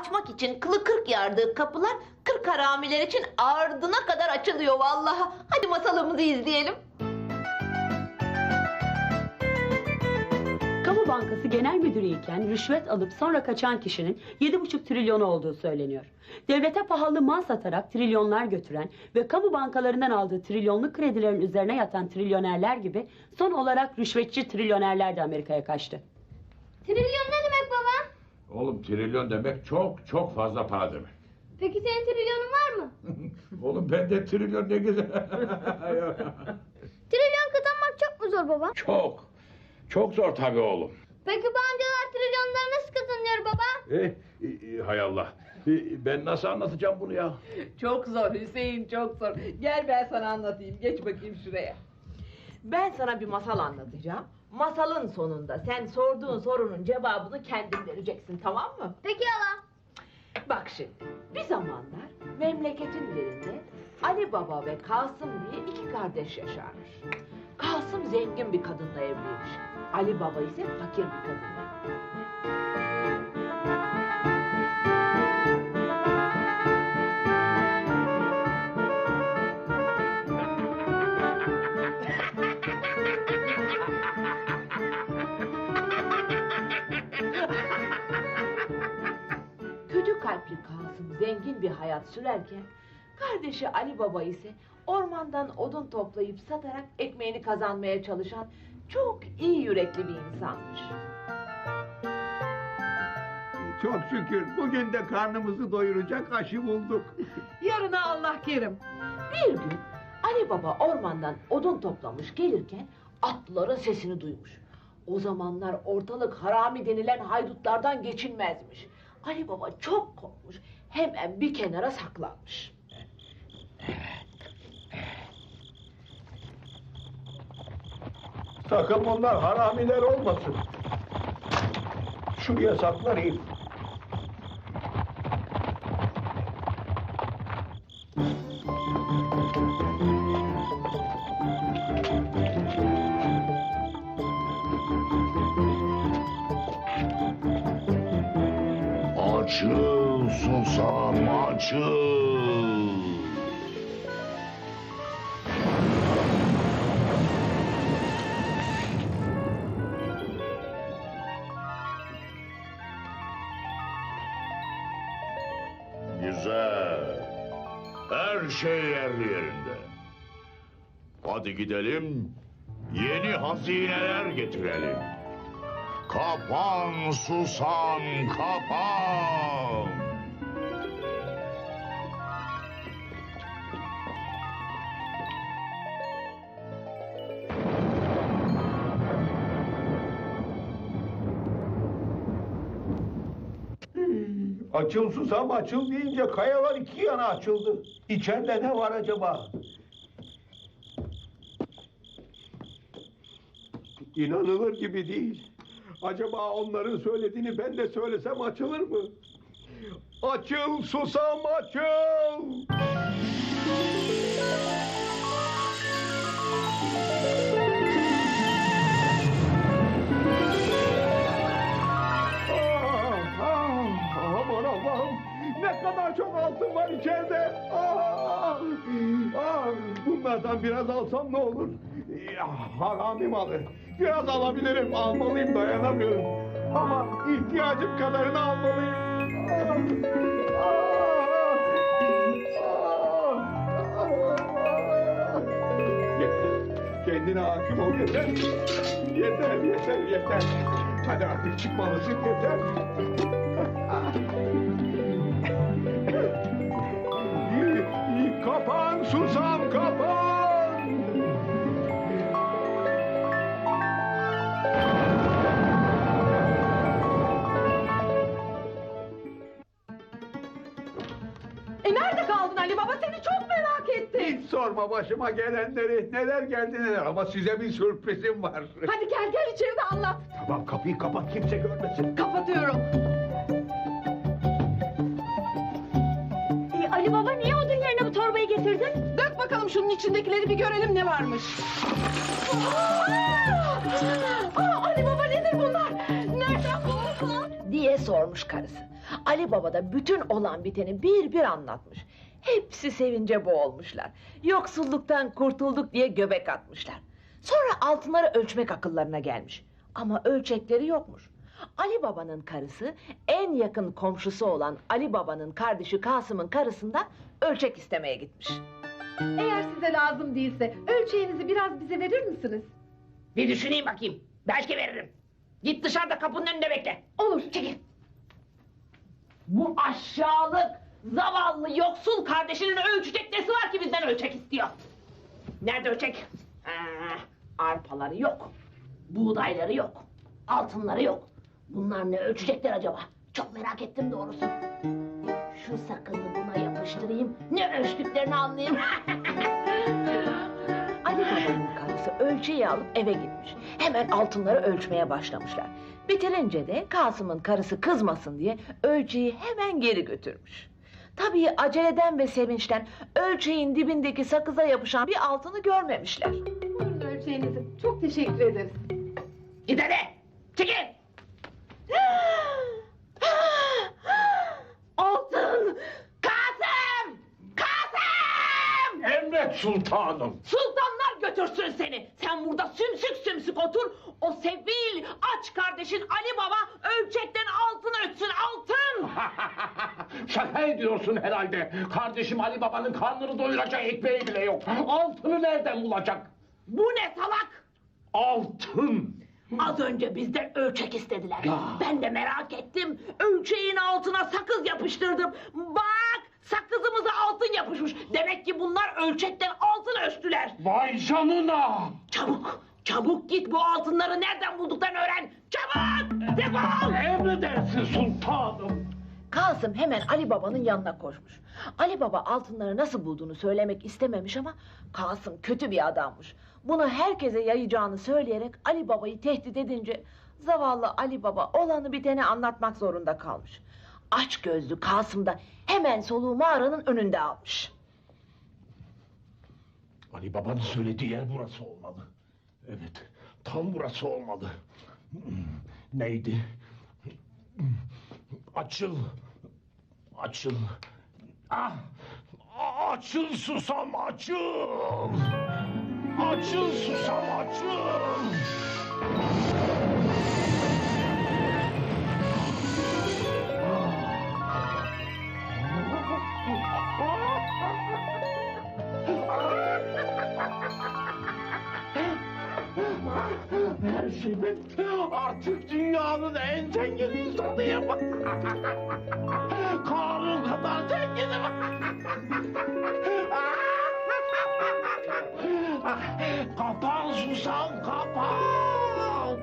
açmak için kılı kırk yardığı kapılar kırk haramiler için ardına kadar açılıyor vallahi. Hadi masalımızı izleyelim. Kamu Bankası Genel Müdürü iken rüşvet alıp sonra kaçan kişinin 7,5 trilyonu olduğu söyleniyor. Devlete pahalı mal satarak trilyonlar götüren ve kamu bankalarından aldığı trilyonluk kredilerin üzerine yatan trilyonerler gibi son olarak rüşvetçi trilyonerler de Amerika'ya kaçtı. Trilyon ne demek baba? Oğlum trilyon demek çok çok fazla para demek. Peki senin trilyonun var mı? Oğlum bende trilyon ne güzel. Trilyon kazanmak çok mu zor baba? çok. Çok zor tabii oğlum. Peki bu amcalar trilyonları nasıl kazanıyor baba? Eh, eh, hay Allah. Eh, Ben nasıl anlatacağım bunu ya? Çok zor Hüseyin çok zor. Gel ben sana anlatayım. Geç bakayım şuraya. Ben sana bir masal anlatacağım. Masalın sonunda sen sorduğun sorunun cevabını kendin vereceksin tamam mı? Peki hala. Bak şimdi bir zamanlar memleketin birinde Ali Baba ve Kasım diye iki kardeş yaşarmış. Kasım zengin bir kadınla evliymiş. Ali Baba ise fakir bir kadınla. Kalpli Kasım zengin bir hayat sürerken kardeşi Ali Baba ise ormandan odun toplayıp satarak ekmeğini kazanmaya çalışan çok iyi yürekli bir insanmış. Çok şükür bugün de karnımızı doyuracak aşı bulduk. Yarına Allah kerim. Bir gün Ali Baba ormandan odun toplamış gelirken atlıların sesini duymuş. O zamanlar ortalık harami denilen haydutlardan geçilmezmiş. Ali Baba çok korkmuş. Hemen bir kenara saklanmış. Sakın bunlar haramiler olmasın. Şuraya saklanayım. Her şey yerli yerinde. Hadi gidelim. Yeni hazineler getirelim. Kapan susam kapan. Açıl susam açıl kayalar iki yana açıldı. İçeride ne var acaba? İnanılır gibi değil. Acaba onların söylediğini ben de söylesem açılır mı? Açıl susam açıl! Biraz alsam ne olur? Ya, harami malı. Biraz alabilirim, almalıyım dayanamıyorum. Ama ihtiyacım kadarını almalıyım. Kendine hakim ol yeter. Yeter, yeter, yeter. Hadi artık çıkmalısın yeter. kapan susam sorma başıma gelenleri. Neler geldi neler ama size bir sürprizim var. Hadi gel gel içeride anlat. Tamam kapıyı kapat kimse görmesin. Kapatıyorum. E, Ali Baba niye odun yerine bu torbayı getirdin? Dök bakalım şunun içindekileri bir görelim ne varmış. Aa, Ali Baba nedir bunlar? Nereden buldun? diye sormuş karısı. Ali Baba da bütün olan biteni bir bir anlatmış. Hepsi sevince boğulmuşlar. Yoksulluktan kurtulduk diye göbek atmışlar. Sonra altınları ölçmek akıllarına gelmiş. Ama ölçekleri yokmuş. Ali Baba'nın karısı en yakın komşusu olan Ali Baba'nın kardeşi Kasım'ın karısından ölçek istemeye gitmiş. Eğer size lazım değilse ölçeğinizi biraz bize verir misiniz? Bir düşüneyim bakayım. Belki veririm. Git dışarıda kapının önünde bekle. Olur. Çekil. Bu aşağılık, zavallı, yoksul kardeşinin ölçecek nesi var ki bizden ölçek istiyor? Nerede ölçek? Ha, arpaları yok. Buğdayları yok. Altınları yok. Bunlar ne ölçecekler acaba? Çok merak ettim doğrusu. Şu sakızı buna yapıştırayım. Ne ölçtüklerini anlayayım. Ali Baba'nın karısı ölçeği alıp eve gitmiş. Hemen altınları ölçmeye başlamışlar. Bitirince de Kasım'ın karısı kızmasın diye ölçeği hemen geri götürmüş. Tabii aceleden ve sevinçten ölçeğin dibindeki sakıza yapışan bir altını görmemişler. Buyurun ölçeğinizi. Çok teşekkür ederiz. Hadi! Çekil! Altın! Kasım! Kasım! Emret sultanım. Sultanlar götürsün seni. Sen burada sümsük sümsük otur. O sevil aç kardeşin Ali Baba ölçekten altın ölçsün altın. Şaka ediyorsun herhalde. Kardeşim Ali Baba'nın karnını doyuracak ekmeği bile yok. Altını nereden bulacak? Bu ne salak? Altın. Az önce bizden ölçek istediler. Ben de merak ettim. Ölçeğin altına sakız yapıştırdım. Bak sakızımıza altın yapışmış. Demek ki bunlar ölçekten altın ölçtüler. Vay canına. Çabuk, çabuk git bu altınları nereden bulduklarını öğren. Çabuk, defol. Emredersin sultanım. Kasım hemen Ali Baba'nın yanına koşmuş. Ali Baba altınları nasıl bulduğunu söylemek istememiş ama Kasım kötü bir adammış. Bunu herkese yayacağını söyleyerek Ali Baba'yı tehdit edince zavallı Ali Baba olanı biteni anlatmak zorunda kalmış. Aç gözlü Kasım da hemen soluğu mağaranın önünde almış. Ali Baba'nın söylediği yer burası olmalı. Evet, tam burası olmalı. Neydi? Açıl. Açıl. Ah! Açıl susam açıl. Açıl susam açıl. Bitti. Artık dünyanın en zengin insanıyım. Karun kadar zenginim. kapan susam kapan.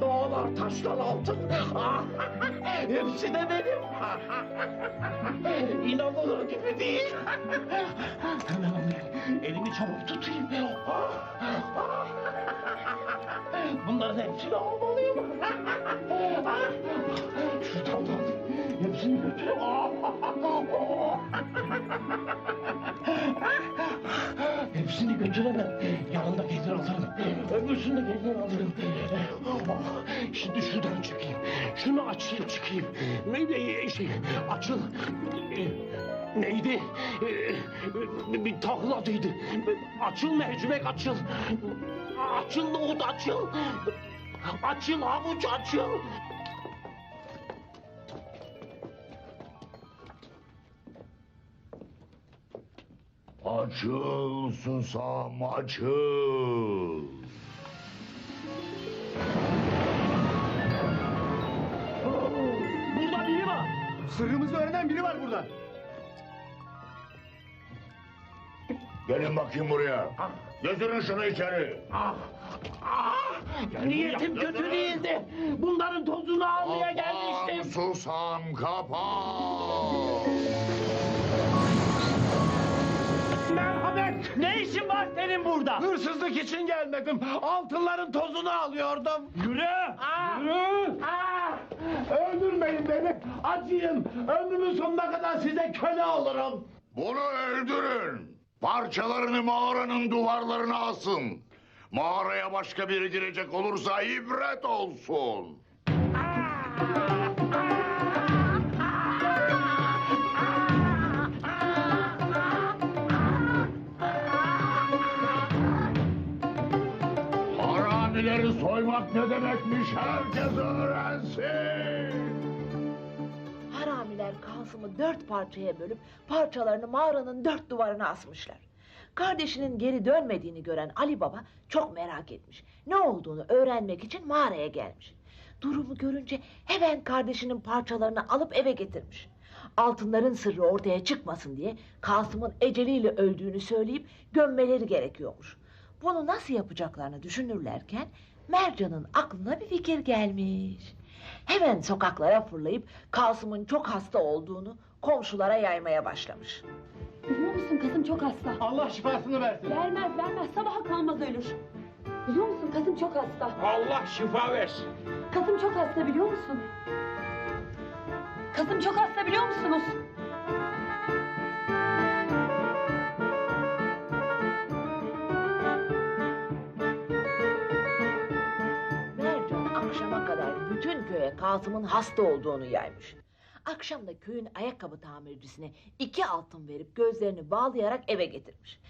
Dağlar taşlar altın. Hepsi de benim. İnanılır gibi değil. Hemen alayım. Elimi çabuk tutayım. Bunların hepsini almalıyım. Şuradan da alayım. Hepsini götüreyim. Hepsini götüremem. Yanında gelir alırım. Öbürsünü de alırım. Şimdi şuradan çıkayım. Şunu açayım çıkayım. Neydi şey açıl. Neydi? Bir tahıl adıydı. Açıl mercimek açıl. Açıl nohut açıl. Açıl havuç açıl. Açıl susam açıl. Burada biri var. Sırrımızı öğrenen biri var burada. Gelin bakayım buraya. Götürün şunu içeri. Ah, ah, niyetim kötü değildi. Bunların tozunu almaya Kapan gelmiştim. susam kapan. Merhamet, ne işin var senin burada? Hırsızlık için gelmedim. Altınların tozunu alıyordum. Yürü, yürü. Ah, öldürmeyin beni. Acıyın. Ömrümün sonuna kadar size köle olurum. Bunu öldürün. Parçalarını mağaranın duvarlarına asın. Mağaraya başka biri girecek olursa ibret olsun. Haramileri soymak ne demekmiş herkes öğrensin. Haramiler Kasım'ı dört parçaya bölüp parçalarını mağaranın dört duvarına asmışlar. Kardeşinin geri dönmediğini gören Ali Baba çok merak etmiş. Ne olduğunu öğrenmek için mağaraya gelmiş. Durumu görünce hemen kardeşinin parçalarını alıp eve getirmiş. Altınların sırrı ortaya çıkmasın diye Kasım'ın eceliyle öldüğünü söyleyip gömmeleri gerekiyormuş. Bunu nasıl yapacaklarını düşünürlerken Mercan'ın aklına bir fikir gelmiş. Hemen sokaklara fırlayıp Kasım'ın çok hasta olduğunu komşulara yaymaya başlamış. Biliyor musun kızım çok hasta. Allah şifasını versin. Vermez vermez sabaha kalmaz ölür. Biliyor musun kızım çok hasta. Allah şifa versin. Kızım çok hasta biliyor musun? Kızım çok hasta biliyor musunuz? Bütün köye Kasım'ın hasta olduğunu yaymış. Akşam da köyün ayakkabı tamircisine iki altın verip gözlerini bağlayarak eve getirmiş.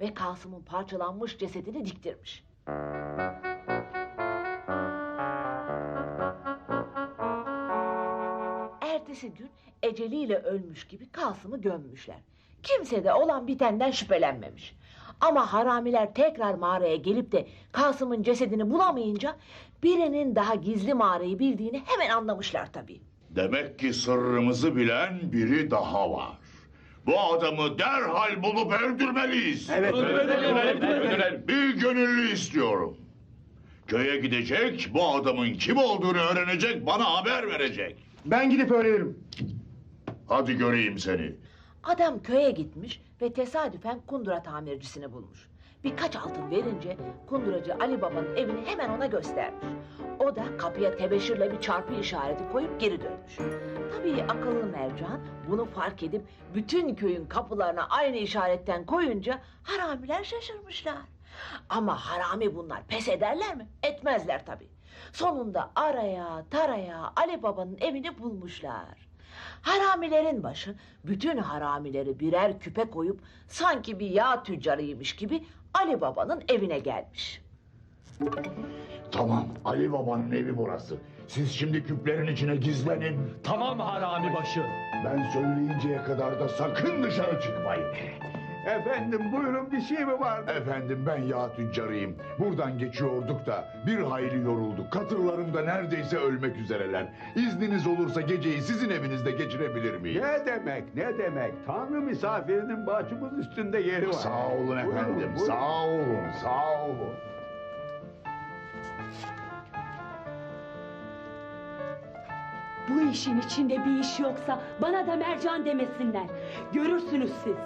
Ve Kasım'ın parçalanmış cesedini diktirmiş. Ertesi gün eceliyle ölmüş gibi Kasım'ı gömmüşler. Kimse de olan bitenden şüphelenmemiş. Ama haramiler tekrar mağaraya gelip de Kasım'ın cesedini bulamayınca birinin daha gizli mağarayı bildiğini hemen anlamışlar tabii. Demek ki sırrımızı bilen biri daha var. Bu adamı derhal bulup öldürmeliyiz. Evet. Bir gönüllü istiyorum. Köye gidecek, bu adamın kim olduğunu öğrenecek, bana haber verecek. Ben gidip öğrenirim. Hadi göreyim seni. Adam köye gitmiş ve tesadüfen kundura tamircisini bulmuş. Birkaç altın verince kunduracı Ali Baba'nın evini hemen ona göstermiş. O da kapıya tebeşirle bir çarpı işareti koyup geri dönmüş. Tabii akıllı mercan bunu fark edip bütün köyün kapılarına aynı işaretten koyunca haramiler şaşırmışlar. Ama harami bunlar pes ederler mi? Etmezler tabii. Sonunda araya taraya Ali Baba'nın evini bulmuşlar. Haramilerin başı bütün haramileri birer küpe koyup sanki bir yağ tüccarıymış gibi Ali Baba'nın evine gelmiş. Tamam, Ali Baba'nın evi burası. Siz şimdi küplerin içine gizlenin. Tamam harami başı. Ben söyleyinceye kadar da sakın dışarı çıkmayın. Efendim buyurun bir şey mi var? Efendim ben yağ tüccarıyım. Buradan geçiyorduk da bir hayli yorulduk. Katırlarım da neredeyse ölmek üzereler. İzniniz olursa geceyi sizin evinizde geçirebilir miyim? Ne demek ne demek? Tanrı misafirinin başımız üstünde yeri var. Sağ olun Buyurun, efendim. buyurun. Sağ olun, sağ olun. Bu işin içinde bir iş yoksa bana da mercan demesinler. Görürsünüz siz.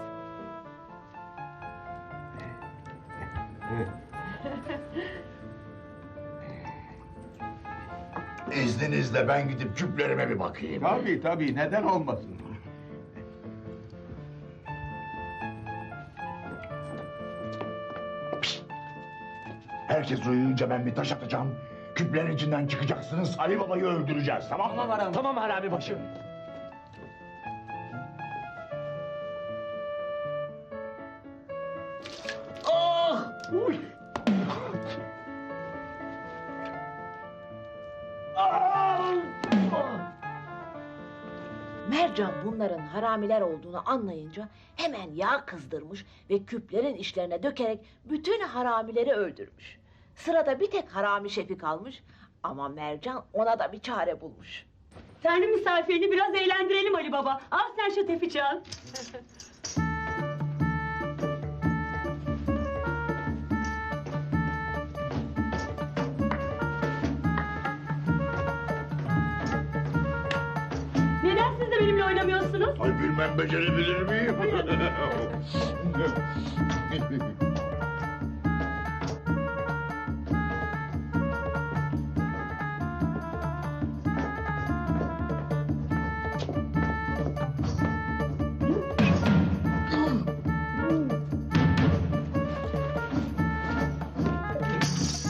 İzninizle ben gidip küplerime bir bakayım. Tabii tabii neden olmasın? Herkes uyuyunca ben bir taş atacağım. Küplerin içinden çıkacaksınız. Ali Baba'yı öldüreceğiz tamam mı? Tamam harami başı. Mercan bunların haramiler olduğunu anlayınca hemen yağ kızdırmış ve küplerin içlerine dökerek bütün haramileri öldürmüş. Sırada bir tek harami şefi kalmış ama Mercan ona da bir çare bulmuş. Tanrı misafirini biraz eğlendirelim Ali Baba. Al sen şu tefi çal. oynamıyorsunuz? Ay bilmem becerebilir miyim?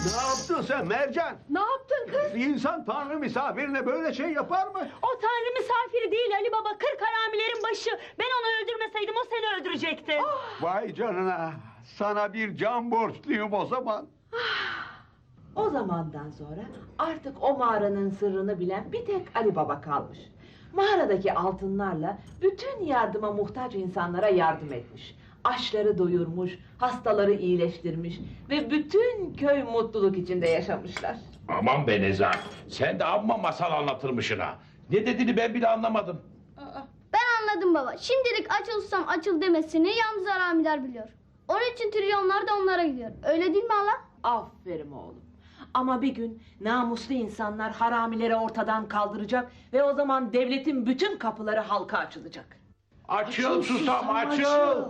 Ne yaptın sen Mercan? Ne yaptın kız? İnsan tanrı misafirine böyle şey yapar mı? O tanrı misafiri değil Ali Baba. Kırk haramilerin başı. Ben onu öldürmeseydim o seni öldürecekti. Vay canına. Sana bir can borçluyum o zaman. O zamandan sonra artık o mağaranın sırrını bilen bir tek Ali Baba kalmış. Mağaradaki altınlarla bütün yardıma muhtaç insanlara yardım etmiş. Açları doyurmuş, hastaları iyileştirmiş ve bütün köy mutluluk içinde yaşamışlar. Aman be Nezahat. Sen de amma masal anlatırmışsın ha. Ne dediğini ben bile anlamadım. Ben anladım baba. Şimdilik açılsam açıl demesini yalnız haramiler biliyor. Onun için trilyonlar da onlara gidiyor. Öyle değil mi hala? Aferin oğlum. Ama bir gün namuslu insanlar haramileri ortadan kaldıracak ve o zaman devletin bütün kapıları halka açılacak. Açıl susam açıl.